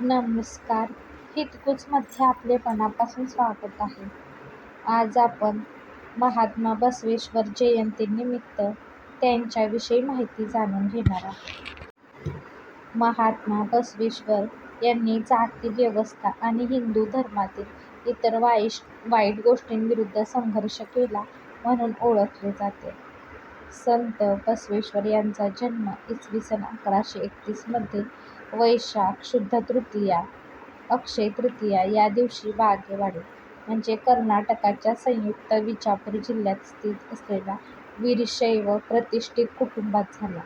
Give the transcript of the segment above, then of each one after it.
नमस्कार हितगुजमध्ये आपले मनापासून स्वागत आहे. आज आपण महात्मा बसवेश्वर जयंतीनिमित्त त्यांच्याविषयी माहिती जाणून घेणार आहोत. महात्मा बसवेश्वर यांनी जाती व्यवस्था आणि हिंदू धर्मातील इतर वाईश वाईट गोष्टींविरुद्ध संघर्ष केला म्हणून ओळखले जाते. संत बसवेश्वर यांचा जन्म इसवी सन अकराशे एकतीसमध्ये वैशाख शुद्ध तृतीया अक्षय तृतीया या दिवशी बागेवाडी म्हणजे कर्नाटकाच्या संयुक्त विजापूर जिल्ह्यात स्थित असलेल्या वीरशैव प्रतिष्ठित कुटुंबात झाला.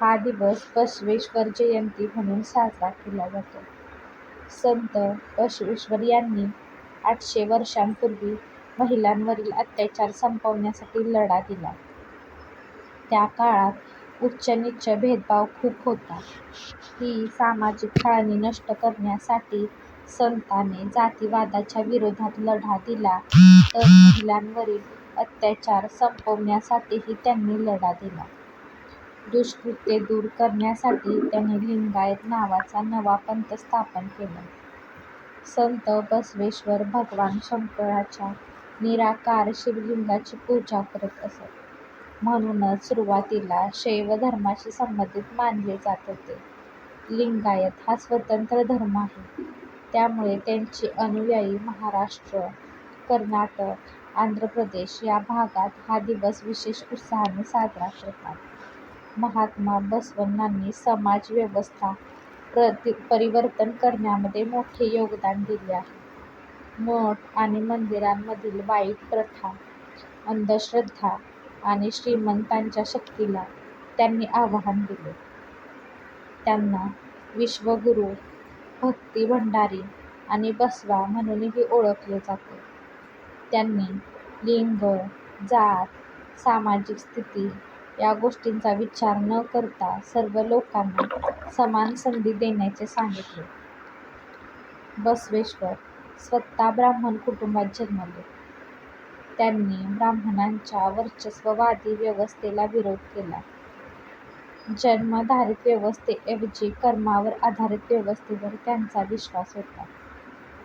हा दिवस बसवेश्वर जयंती म्हणून साजरा केला जातो. संत बसवेश्वर यांनी आठशे वर्षांपूर्वी महिलांवरील अत्याचार संपवण्यासाठी लढा दिला. त्या काळात उच्च-नीच भेदभाव खूप होता. ही सामाजिक छाळणी नष्ट करण्यासाठी संतांनी जातीवादाच्या विरोधात लढा दिला तर महिलांवरील अत्याचार संपवण्यासाठीही त्यांनी लढा दिला. दुष्कृत्ये दूर करण्यासाठी त्यांनी लिंगायत नावाचा नवा पंथ स्थापन केला. संत बसवेश्वर भगवान शंकराच्या निराकार शिवलिंगाची पूजा करत असत. म्हणूनच सुरुवातीला शैव धर्माशी संबंधित मानले जात होते. लिंगायत हा स्वतंत्र धर्म आहे. त्यामुळे त्यांचे अनुयायी महाराष्ट्र, कर्नाटक, आंध्र प्रदेश या भागात हा दिवस विशेष उत्साहाने साजरा करतात. महात्मा बसवण्णांनी समाज व्यवस्था परिवर्तन करण्यामध्ये मोठे योगदान दिले आहे. मठ आणि मंदिरांमधील वाईट प्रथा, अंधश्रद्धा आणि श्रीमंतांच्या शक्तीला त्यांनी आव्हान दिले. त्यांना विश्वगुरू, भक्ती भंडारी आणि बसवा म्हणूनही ओळखले जाते. त्यांनी लिंग, जात, सामाजिक स्थिती या गोष्टींचा विचार न करता सर्व लोकांना समान संधी देण्याचे सांगितले. बसवेश्वर स्वतः ब्राह्मण कुटुंबात जन्मले. त्यांनी ब्राह्मणांच्या वर्चस्ववादी व्यवस्थेला विरोध केला. जन्माधारित व्यवस्थेऐवजी कर्मावर आधारित व्यवस्थेवर त्यांचा विश्वास होता.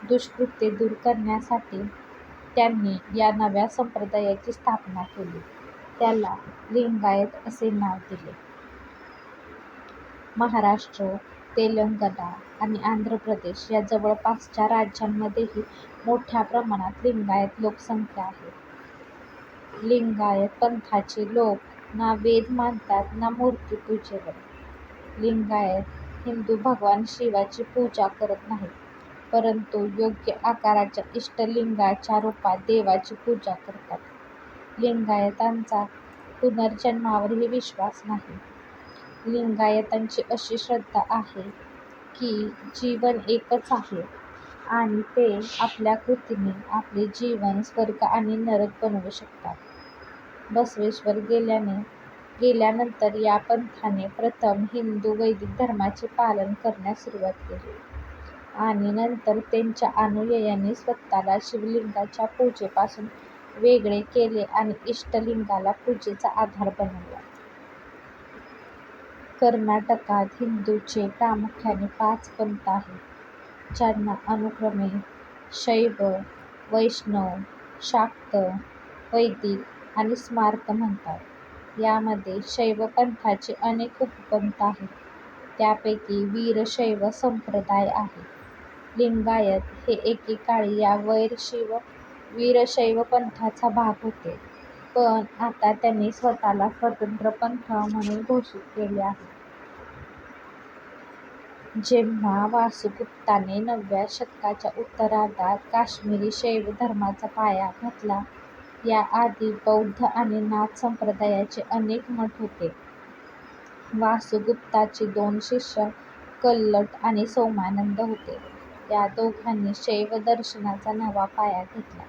दुष्कृत्ये दूर करण्यासाठी त्यांनी या नव्या संप्रदायाची स्थापना केली. त्याला लिंगायत असे नाव दिले. महाराष्ट्र, तेलंगणा आणि आंध्र प्रदेश या जवळपासच्या राज्यांमध्येही मोठ्या प्रमाणात लिंगायत लोकसंख्या आहे. लिंगायत पंथाचे लोक ना वेद मानतात ना मूर्ती पूजेवर लिंगायत हिंदू भगवान शिवाची पूजा करत नाहीत, परंतु योग्य आकाराच्या इष्टलिंगाच्या रूपात देवाची पूजा करतात. लिंगायतांचा पुनर्जन्मावरही विश्वास नाही. लिंगायतांची अशी श्रद्धा आहे की जीवन एकच आहे आणि ते आपल्या कृतीने आपले जीवन स्वर्ग आणि नरक बनवू शकतात. बसवेश्वर गेल्यानंतर या पंथाने प्रथम हिंदू वैदिक धर्माचे पालन करण्यास सुरुवात केली आणि नंतर त्यांच्या अनुयायांनी स्वतःला शिवलिंगाच्या पूजेपासून वेगळे केले आणि इष्टलिंगाला पूजेचा आधार बनवला. कर्नाटकात हिंदूंचे प्रामुख्याने पाच पंथ आहेत, ज्यांना अनुक्रमे शैव, वैष्णव, शाक्त, वैदिक आणि स्मार्त म्हणतात. यामध्ये शैव पंथाचे अनेक उपपंथ आहेत. त्यापैकी वीरशैव संप्रदाय आहे. लिंगायत हे एकेकाळी या वीरशैव पंथाचा भाग होते, पण आता त्यांनी स्वतःला स्वतंत्र पंथ म्हणून घोषित केले आहे. जेव्हा वासुगुप्ताने नवव्या शतकाच्या उत्तरार्धात काश्मिरी शैव धर्माचा पाया घातला, या आधी बौद्ध आणि नाथ संप्रदायाचे अनेक मठ होते. वासुगुप्ताचे दोन शिष्य कल्लट आणि सोमानंद होते. या दोघांनी शैव दर्शनाचा नवा पाया घातला,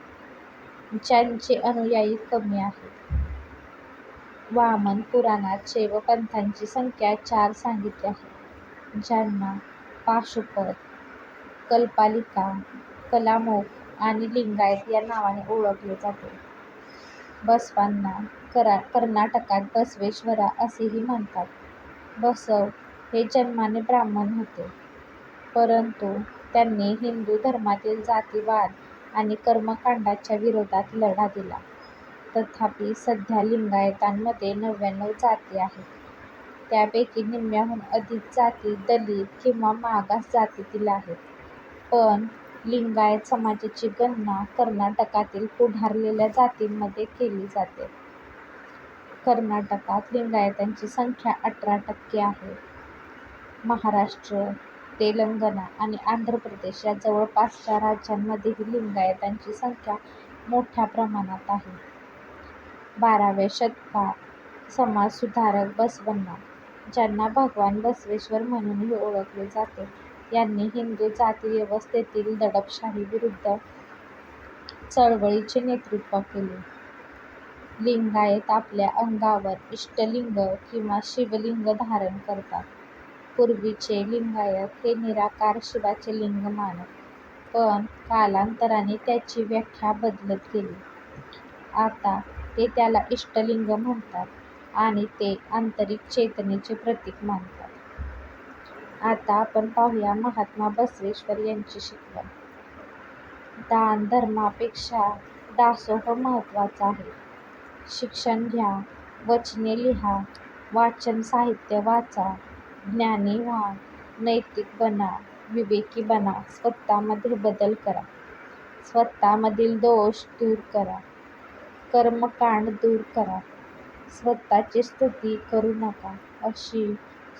ज्यांचे अनुयायी कमी आहेत. वामन पुराणात शैव पंथांची संख्या चार सांगितली आहे, ज्यांना पाशुपत, कल्पालिका कलामोख आणि लिंगायत या नावाने ओळखले जाते. बसवांना कर्नाटकात बसवेश्वरा असेही म्हणतात. बसव हे जन्माने ब्राह्मण होते. परंतु त्यांनी हिंदू धर्मातील जातीवाद आणि कर्मकांडाच्या विरोधात लढा दिला. तथापि, सध्या लिंगायतांमध्ये नव्याण्णव जाती आहेत. त्यापैकी निम्म्याहून अधिक जाती दलित किंवा मागास जातीतील आहेत. पण लिंगायत समाजाची गणना कर्नाटकातील पुढारलेल्या जातींमध्ये केली जाते. कर्नाटकात लिंगायतांची संख्या अठरा टक्के आहे. महाराष्ट्र, तेलंगणा आणि आंध्र प्रदेश या जवळपासच्या राज्यांमध्येही लिंगायतांची संख्या मोठ्या प्रमाणात आहे. बाराव्या शतकात समाजसुधारक बसवण्णा, ज्यांना भगवान बसवेश्वर म्हणूनही ओळखले जाते, यांनी हिंदू जातीव्यवस्थेतील दडपशाहीविरुद्ध चळवळीचे नेतृत्व केले. लिंगायत आपल्या अंगावर इष्टलिंग किंवा शिवलिंग धारण करतात. पूर्वीचे लिंगायत हे निराकार शिवाचे लिंग मानत, पण कालांतराने त्याची व्याख्या बदलत गेली. आता ते त्याला इष्टलिंग म्हणतात आणि ते आंतरिक चेतनेचे प्रतीक मानतात. आता आपण पाहूया महात्मा बसवेश्वर यांची शिकवण. दानधर्मापेक्षा दासोह महत्त्वाचा आहे. शिक्षण घ्या, वचने लिहा, वाचन साहित्य वाचा, ज्ञानी व्हा, नैतिक बना, विवेकी बना, स्वतःमध्ये बदल करा, स्वतःमधील दोष दूर करा, कर्मकांड दूर करा, स्वतःची स्तुती करू नका अशी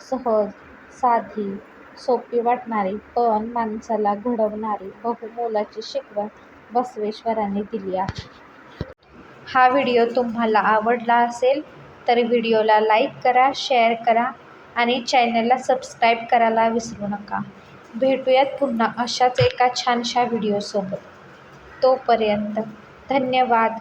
सहज, साधी, सोपी वाटणारी पण माणसाला घडवणारी बहुमोलाची शिकवण बसवेश्वरांनी दिली आहे. हा व्हिडिओ तुम्हाला आवडला असेल तर व्हिडिओला लाईक करा, शेअर करा आणि चॅनलला सबस्क्राईब करायला विसरू नका. भेटूयात पुन्हा अशाच एका छानशा व्हिडिओसोबत. तोपर्यंत धन्यवाद.